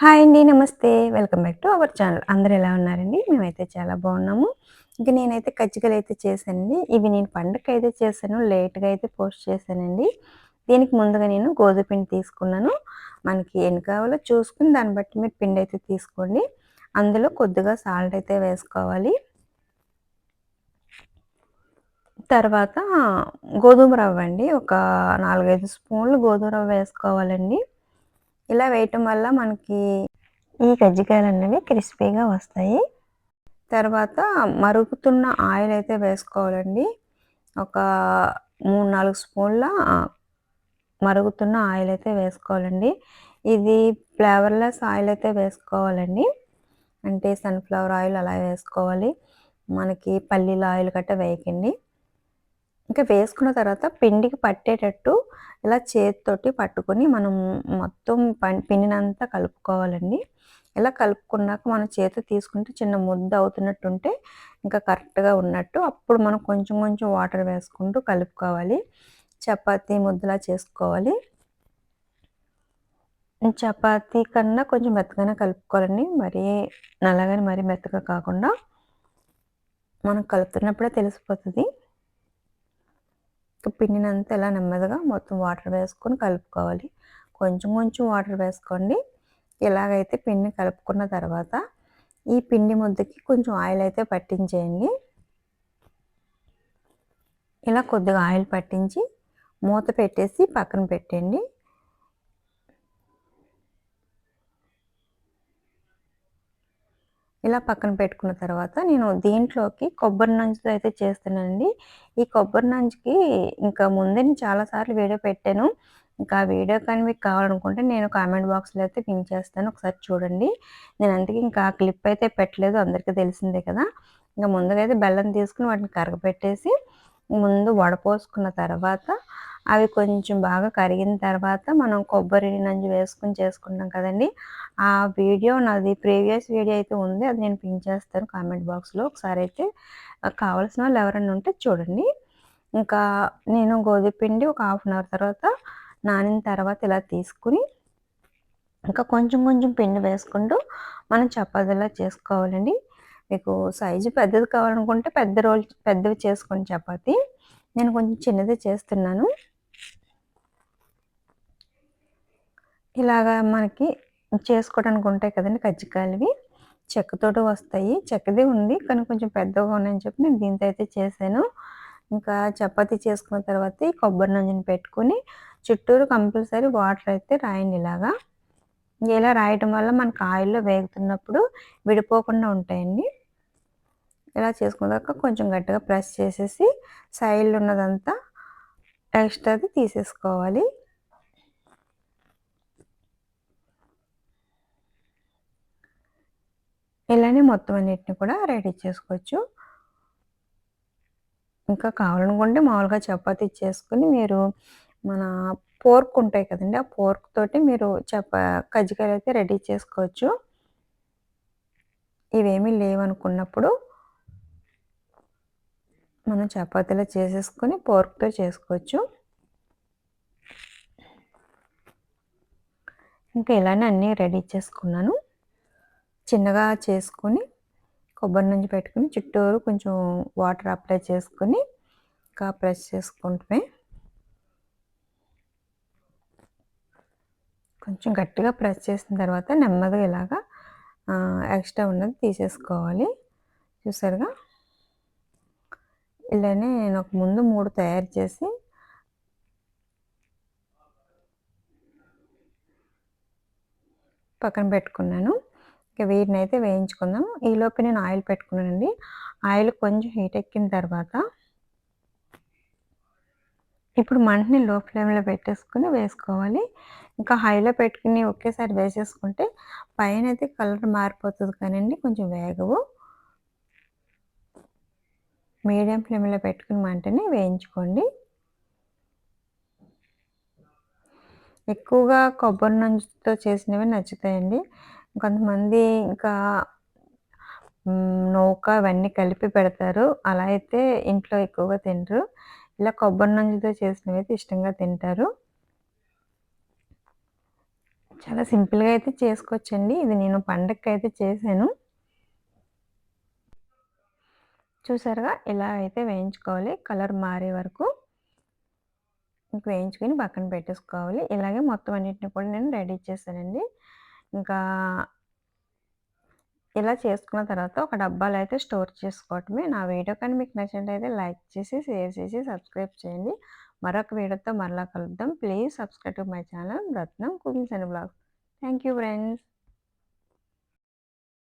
Hi అండి నమస్తే. Welcome back to our channel. అందరూ ఎలా ఉన్నారండి? మేమైతే చాలా బాగున్నాము. ఇంకా నేనైతే కజ్జికలు అయితే చేశానండి. ఇవి నేను పండుగ అయితే చేశాను లేట్గా అయితే పోస్ట్ చేశానండి. దీనికి ముందుగా నేను గోధుమ పిండి తీసుకున్నాను. మనకి ఎన్ని కావాలో చూసుకుని దాన్ని బట్టి మీరు పిండి అయితే తీసుకోండి. అందులో కొద్దిగా సాల్ట్ అయితే వేసుకోవాలి. తర్వాత గోధుమ రవ్వ అండి. ఒక నాలుగైదు స్పూన్లు గోధుమ రవ్వ వేసుకోవాలండి. ఇలా వేయటం వల్ల మనకి ఈ కజ్జికాయలు అనేవి క్రిస్పీగా వస్తాయి. తర్వాత మరుగుతున్న ఆయిల్ అయితే వేసుకోవాలండి. ఒక మూడు నాలుగు స్పూన్ల మరుగుతున్న ఆయిల్ అయితే వేసుకోవాలండి. ఇది ఫ్లేవర్లెస్ ఆయిల్ అయితే వేసుకోవాలండి. అంటే సన్ఫ్లవర్ ఆయిల్ అలా వేసుకోవాలి. మనకి పల్లీల ఆయిల్ గట్ట వేయకండి. ఇంకా వేసుకున్న తర్వాత పిండికి పట్టేటట్టు ఇలా చేతితోటి పట్టుకొని మనం మొత్తం పిండినంతా కలుపుకోవాలండి. ఇలా కలుపుకున్నాక మనం చేతి తీసుకుంటే చిన్న ముద్ద అవుతున్నట్టుంటే ఇంకా కరెక్ట్గా ఉన్నట్టు అప్పుడు మనం కొంచెం కొంచెం వాటర్ వేసుకుంటూ కలుపుకోవాలి. చపాతీ ముద్దలా చేసుకోవాలి. చపాతీ కన్నా కొంచెం మెత్తగానే కలుపుకోవాలండి. మరీ నల్లగానే మరీ మెత్తగా కాకుండా మనం కలుపుతున్నప్పుడే తెలిసిపోతుంది. పిండినంతా ఇలా నెమ్మదిగా మొత్తం వాటర్ వేసుకొని కలుపుకోవాలి. కొంచెం కొంచెం వాటర్ వేసుకోండి. ఇలాగైతే పిండిని కలుపుకున్న తర్వాత ఈ పిండి ముద్దకి కొంచెం ఆయిల్ అయితే పట్టించేయండి. ఇలా కొద్దిగా ఆయిల్ పట్టించి మూత పెట్టేసి పక్కన పెట్టండి. ఇలా పక్కన పెట్టుకున్న తర్వాత నేను దీంట్లోకి కొబ్బరి నంచుతో అయితే చేస్తున్నానండి ఈ కొబ్బరి నంచుకి ఇంకా ముందే నేను చాలాసార్లు వీడియో పెట్టాను. ఇంకా వీడియో కానీ మీకు కావాలనుకుంటే నేను కామెంట్ బాక్స్లో అయితే పింక్ చేస్తాను. ఒకసారి చూడండి. నేను అందుకే ఇంకా క్లిప్ అయితే పెట్టలేదు. అందరికీ తెలిసిందే కదా. ఇంకా ముందుగా అయితే బెల్లం తీసుకుని వాటిని కరగపెట్టేసి ముందు వడపోసుకున్న తర్వాత అవి కొంచెం బాగా కరిగిన తర్వాత మనం కొబ్బరి నంజు వేసుకుని చేసుకుంటాం కదండి. ఆ వీడియో నాది ప్రీవియస్ వీడియో అయితే ఉంది. అది నేను పిన్ చేస్తాను కామెంట్ బాక్స్లో. ఒకసారి అయితే కావాల్సిన వాళ్ళు ఎవరైనా ఉంటే చూడండి. ఇంకా నేను గోధుమ పిండి ఒక హాఫ్ అన్ అవర్ తర్వాత నానిన తర్వాత ఇలా తీసుకుని ఇంకా కొంచెం కొంచెం పిండి వేసుకుంటూ మనం చపాతీలా చేసుకోవాలండి. మీకు సైజు పెద్దది కావాలనుకుంటే పెద్ద రోజు పెద్దవి చేసుకోండి చపాతీ. నేను కొంచెం చిన్నది చేస్తున్నాను. ఇలాగా మనకి చేసుకోవడానికి ఉంటాయి కదండి కజ్జికాయలువి. చెక్కతోటి వస్తాయి. చెక్కదే ఉంది కానీ కొంచెం పెద్దగా ఉన్నాయని చెప్పి నేను దీంతో అయితే చేశాను. ఇంకా చపాతి చేసుకున్న తర్వాత ఈ కొబ్బరి నంజుని పెట్టుకుని చుట్టూరు కంపల్సరీ వాటర్ అయితే రాయండి ఇలాగా. ఇలా రాయటం వల్ల మనకు ఆయిల్లో వేగుతున్నప్పుడు విడిపోకుండా ఉంటాయండి. ఇలా చేసుకున్నాక కొంచెం గట్టిగా ప్రెస్ చేసేసి సైడ్లో ఉన్నదంతా ఎక్స్ట్రాది తీసేసుకోవాలి. ఇలానే మొత్తం అన్నిటిని కూడా రెడీ చేసుకోవచ్చు. ఇంకా కావాలనుకుంటే మామూలుగా చపాతీ చేసుకుని మీరు మన పోర్క్ ఉంటాయి కదండి ఆ పోర్క్ తోటి మీరు చప కజ్జికాయలు అయితే రెడీ చేసుకోవచ్చు. ఇవేమీ లేవనుకున్నప్పుడు మనం చపాతీలో చేసేసుకొని పోర్క్తో చేసుకోవచ్చు. ఇంకా ఇలానే అన్నీ రెడీ చేసుకున్నాను. చిన్నగా చేసుకొని కొబ్బరి నుంచి పెట్టుకుని చుట్టూరు కొంచెం వాటర్ అప్లై చేసుకొని ఇంకా ప్రెస్ చేసుకుంటే కొంచెం గట్టిగా ప్రెస్ చేసిన తర్వాత నెమ్మదిగా ఇలాగా ఎక్స్ట్రా ఉన్నది తీసేసుకోవాలి. చూసారుగా? ఇలానే నేను ఒక ముందు మూడు తయారు చేసి పక్కన పెట్టుకున్నాను. ఇక వీటిని అయితే వేయించుకుందాం ఈలోపు నేను ఆయిల్ పెట్టుకున్నానండి. ఆయిల్ కొంచెం హీట్ ఎక్కిన తర్వాత ఇప్పుడు మంటని లో ఫ్లేమ్లో పెట్టేసుకుని వేసుకోవాలి. ఇంకా హైలో పెట్టుకుని ఒకేసారి వేసేసుకుంటే పైన అయితే కలర్ మారిపోతుంది కానివ్వండి కొంచెం వేగవు. మీడియం ఫ్లేమ్లో పెట్టుకుని మంటని వేయించుకోండి. ఎక్కువగా కొబ్బరి నుంచితో చేసినవి నచ్చుతాయండి. కొంతమంది ఇంకా నౌక అవన్నీ కలిపి పెడతారు. అలా అయితే ఇంట్లో ఎక్కువగా తినరు. ఇలా కొబ్బరి నుంచితో చేసినవి అయితే ఇష్టంగా తింటారు. చాలా సింపుల్గా అయితే చేసుకోవచ్చండి. ఇది నేను పండగకి అయితే చేశాను. చూసారుగా? ఇలా అయితే వేయించుకోవాలి. కలర్ మారే వరకు ఇంక వేయించుకొని పక్కన పెట్టేసుకోవాలి. ఇలాగే మొత్తం అన్నిటిని కూడా నేను రెడీ చేశానండి. ఇంకా ఇలా చేసుకున్న తర్వాత ఒక డబ్బాలో అయితే స్టోర్ చేసుకోవటమే. నా వీడియో కానీ మీకు నచ్చినట్లయితే లైక్ చేసి షేర్ చేసి సబ్స్క్రైబ్ చేయండి. మరొక వీడియోతో మరలా కలుద్దాం. Please subscribe to my channel. Ratnam cookings and blogs thank you friends.